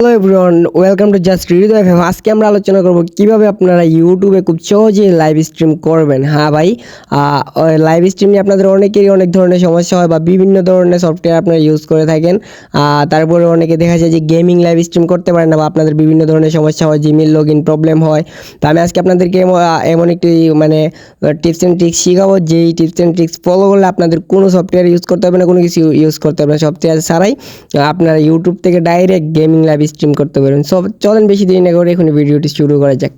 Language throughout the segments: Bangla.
Hello everyone welcome to just read FM আজকে আমরা আলোচনা করব কীভাবে আপনারা ইউটিউবে খুব সহজে লাইভ স্ট্রিম করবেন। হ্যাঁ ভাই লাইভ স্ট্রিম আপনাদের অনেকেরই অনেক ধরনের সমস্যা হয় বা বিভিন্ন ধরনের সফটওয়্যার আপনারা ইউজ করে থাকেন। তারপরে অনেকে দেখা যায় যে গেমিং লাইভ স্ট্রিম করতে পারেন না বা আপনাদের বিভিন্ন ধরনের সমস্যা হয় জিমেল লগ ইন প্রবলেম হয়। তো আমি আজকে আপনাদেরকে এমন একটি মানে টিপস অ্যান্ড ট্রিক্স শিখাবো। যেই টিপস অ্যান্ড ট্রিক্স ফলো করলে আপনাদের কোনো সফটওয়্যার ইউজ করতে হবে না, কোনো কিছু ইউজ করতে হবে না। সফটওয়্যার ছাড়াই আপনারা ইউটিউব থেকে ডাইরেক্ট গেমিং লাইভ স্ট্রিম করতে পারবেন সব, চলেন বেশি দেরি না করে এখন ভিডিওটি শুরু করা যাক।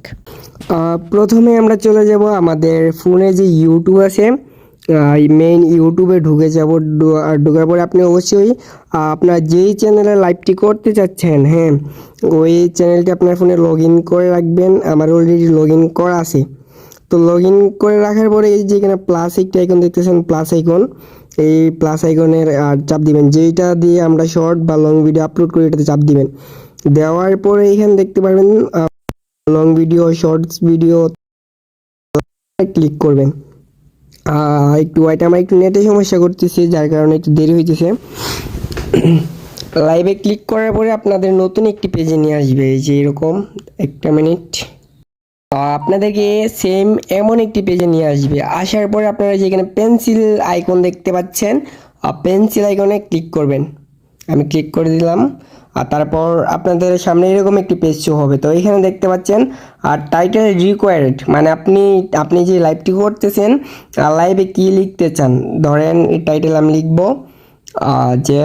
প্রথমে আমরা চলে যাব আমাদের ফোনে যে ইউটিউব আছে মেইন ইউটিউবে ঢুকে যাব। ঢোকার পরে আপনি অবশ্যই আপনার যেই চ্যানেলে লাইভটি করতে চাচ্ছেন হ্যাঁ ওই চ্যানেলটি আপনার ফোনে লগ ইন করে রাখবেন। আমার অলরেডি লগ ইন করা আছে। তো লগ ইন করে রাখার পরে এই যে এখানে প্লাস একটা আইকন দেখতেছেন প্লাস আইকন এই প্লাস আইকনের চাপ দিবেন। যেইটা দিয়ে আমরা শর্ট বা লং ভিডিও আপলোড করি, এটাতে চাপ দিবেন। দেওয়ার পরে এখানে দেখতে পারবেন long video shorts video click করবেন। একটু ওয়াইট আমার একটু নেটে সমস্যা করতেছে, যার কারণে একটু দেরি হইতেছে। লাইভে ক্লিক করার পরে আপনাদের নতুন একটি পেজে নিয়ে আসবে, এই যে এরকম, একটা মিনিট আপনাদেরকে সেম এমন একটি পেজে নিয়ে আসবে। আসার পরে আপনারা যেখানে পেন্সিল আইকন দেখতে পাচ্ছেন পেন্সিল আইকনে ক্লিক করবেন। আমি ক্লিক করে দিলাম, আর তারপর আপনাদের সামনে এরকম একটি পেজ শো হবে। তো এখানে দেখতে পাচ্ছেন, আর টাইটেল রিকোয়ার্ড মানে আপনি আপনি যে লাইভটি করতেছেন লাইভে কি লিখতে চান? ধরেন এই টাইটেল আমি লিখব যে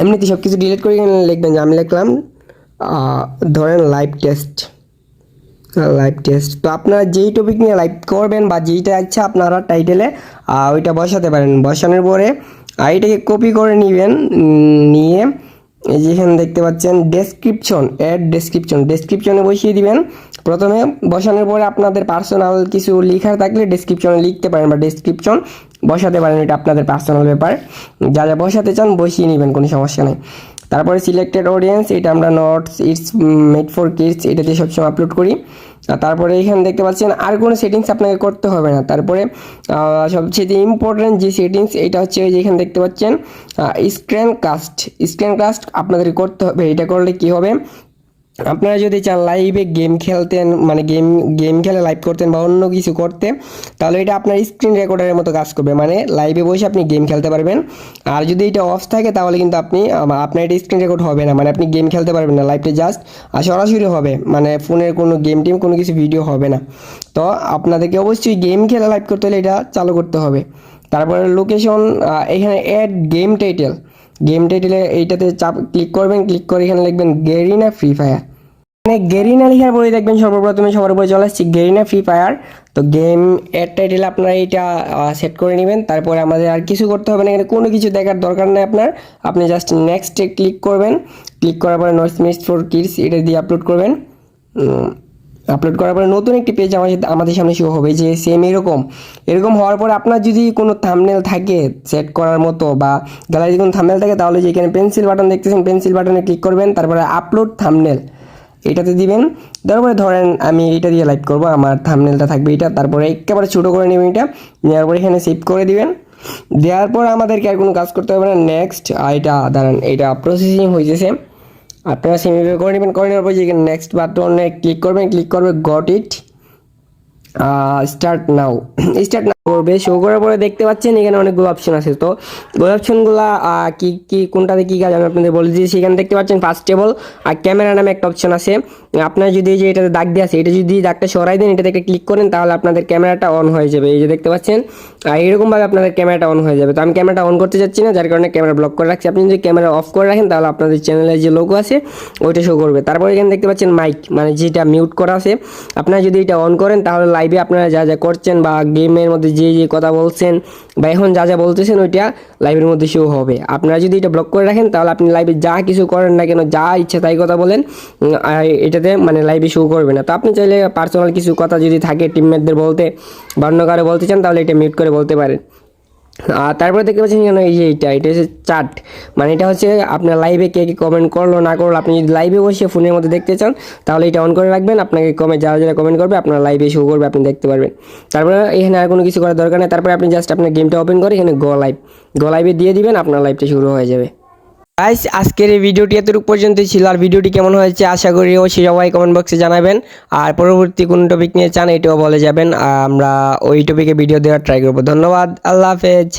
এমনিতে সব কিছু ডিলিট করে লিখবেন যে আমি লিখলাম ধরেন লাইভ টেস্ট লাইভ টেস্ট তো আপনারা যেই টপিক নিয়ে লাইভ করবেন বা যেইটা ইচ্ছা আপনারা টাইটেলে ওইটা বসাতে পারেন। বসানোর পরে আহ, এটাকে কপি করে নেবেন নিয়ে যেখানে দেখতে পাচ্ছেন ডেসক্রিপশন অ্যাড ডেসক্রিপশন ডেসক্রিপশনে বসিয়ে দিবেন। প্রথমে বসানোর পরে আপনাদের পার্সোনাল কিছু লেখার থাকলে ডেসক্রিপশনে লিখতে পারেন বা ডেসক্রিপশন বসাতে পারেন। এটা আপনাদের পার্সোনাল ব্যাপার। যা যা বসাতে চান বসিয়ে নেবেন কোনো সমস্যা নেই। তারপরে সিলেক্টেড অডিয়েন্স এটা আমরা nots it's made for kids এটা দিয়ে সবসময় আপলোড করি। তারপরে এখানে দেখতে পাচ্ছেন, আর কোনো সেটিংস আপনাকে করতে হবে না। তারপরে সবচেয়ে ইম্পর্টেন্ট যে সেটিংস এটা হচ্ছে ওই যে এখানে দেখতে পাচ্ছেন স্ক্রিন কাস্ট স্ক্রিন কাস্ট আপনাদের করতে হবে, এটা করলে কি হবে? আপনারা যদি চান লাইভে গেম খেলতেন মানে গেম গেম খেলে লাইভ করতেন বা অন্য কিছু করতে তাহলে এটা আপনার স্ক্রিন রেকর্ডারের মতো কাজ করবে। মানে লাইভে বসে আপনি গেম খেলতে পারবেন। আর যদি এটা অফ থাকে, তাহলে কিন্তু আপনি আপনার এটা স্ক্রিন রেকর্ড হবে না। মানে আপনি গেম খেলতে পারবেন না লাইভটা জাস্ট আর সরাসরি হবে। মানে ফোনের কোনো গেম টিম কোনো কিছু ভিডিও হবে না। তো আপনাদেরকে অবশ্যই গেম খেলে লাইভ করতে হলে এটা চালু করতে হবে। তারপরে লোকেশন এখানে অ্যাড গেম টাইটেল গেম টাইটেলে এইটাতে চাপ ক্লিক করবেন ক্লিক করে এখানে লিখবেন গেরিনা ফ্রি ফায়ার মানে গেরিনা লিখার বই দেখবেন সর্বপ্রথমে সবার উপরে চলে আসছে গেরিনা ফ্রি ফায়ার তো গেম এর টাইটেল আপনারা এটা সেট করে নেবেন। তারপরে আমাদের আর কিছু করতে হবে না, এখানে কোনো কিছু দেখার দরকার নেই আপনার। আপনি জাস্ট নেক্সটে ক্লিক করবেন। ক্লিক করার পরে নয়েস মিস ফর কিডস এটা দিয়ে আপলোড করবেন। আপলোড করার পরে নতুন একটি পেজ আমাদের আমাদের সামনে শো হবে, যে সেম এরকম। এরকম হওয়ার পরে আপনার যদি কোনো থামনেল থাকে সেট করার মতো, বা গ্যালারি কোনো থামনেল থাকে, তাহলে যে এখানে পেন্সিল বাটন দেখতেছেন পেন্সিল বাটনে ক্লিক করবেন। তারপরে আপলোড থামনেল এটাতে দিবেন। তারপরে ধরেন আমি এটা দিয়ে লাইভ করব, আমার থামনেলটা থাকবে এটা, তারপরে একেবারে ছোটো করে নেবেন এটা, নেওয়ার পরে এখানে সেভ করে দিবেন। দেওয়ার পর আমাদেরকে আর কোনো কাজ করতে হবে না। নেক্সট এটা, দাঁড়ান, এটা প্রসেসিং হয়েছে আপনারা সেমিভাবে করে নেবেন, করে নেওয়ার পর যে নেক্সট বাটনে ক্লিক করবেন ক্লিক করবে got it start now start করবে। শো করার পরে দেখতে পাচ্ছেন এখানে অনেকগুলো অপশন আছে। তো ওই অপশনগুলো কি কি, কোনটাতে কী কাজ আমি আপনাদের বলে দিয়েছি সেখানে দেখতে পাচ্ছেন ফার্স্ট টেবল আর ক্যামেরা নামে একটা অপশন আছে। আপনার যদি যে এটাতে দাগ দিয়ে আছে, এটা যদি দাগটা সরাই দেন, এটাতে একটা ক্লিক করেন, তাহলে আপনাদের ক্যামেরাটা অন হয়ে যাবে। এই যে দেখতে পাচ্ছেন আর এরকমভাবে আপনাদের ক্যামেরাটা অন হয়ে যাবে। তো আমি ক্যামেরাটা অন করতে যাচ্ছি না, যার কারণে ক্যামেরা ব্লক করে রাখছি। আপনি যদি ক্যামেরা অফ করে রাখেন, তাহলে আপনাদের চ্যানেলে যে লোগো আছে, ওইটা শো করবে। তারপর এখানে দেখতে পাচ্ছেন মাইক মানে যেটা মিউট করা আছে। আপনারা যদি এটা অন করেন, তাহলে লাইভে আপনারা যা যা করছেন বা গেমের মধ্যে যে যে কথা বলছেন বা এখন যা যা বলতেছেন ওইটা লাইভের মধ্যে শো হবে। আপনারা যদি এটা ব্লক করে রাখেন, তাহলে আপনি লাইভে যা কিছু করেন না কেন, যা ইচ্ছা তাই কথা বলেন এটাতে মানে লাইভে শো করবে না। তো আপনি চাইলে পার্সোনাল কিছু কথা যদি থাকে টিমমেটদের বলতে, বা অন্য কারও বলতে চান, তাহলে এটা মিউট করে বলতে পারেন। আর তারপরে দেখতে পাচ্ছেন কেন এই যে এটা এটা হচ্ছে চার্ট মানে এটা হচ্ছে আপনার লাইভে কে কে কমেন্ট করল, না করল, আপনি যদি লাইভে বসে ফোনের মধ্যে দেখতে চান, তাহলে এটা অন করে রাখবেন। আপনাকে কমে যারা যারা কমেন্ট করবে, আপনার লাইভে শো করবে, আপনি দেখতে পারবেন। তারপরে এখানে আর কোনো কিছু করার দরকার নেই। তারপরে আপনি জাস্ট আপনার গেমটা ওপেন করে এখানে গো লাইভ গো লাইভে দিয়ে দিবেন, আপনার লাইভটা শুরু হয়ে যাবে। গাইস আজকের এই ভিডিওটি এতটুকু পর্যন্তই ছিল। আর ভিডিওটি কেমন হয়েছে আশা করি অবশ্যই সবাই কমেন্ট বক্সে জানাবেন। আর পরবর্তী কোন টপিক নিয়ে চান, এটাও বলে যাবেন। আমরা ওই টপিকে ভিডিও দেওয়ার ট্রাই করব। ধন্যবাদ। আল্লাহ হাফেজ।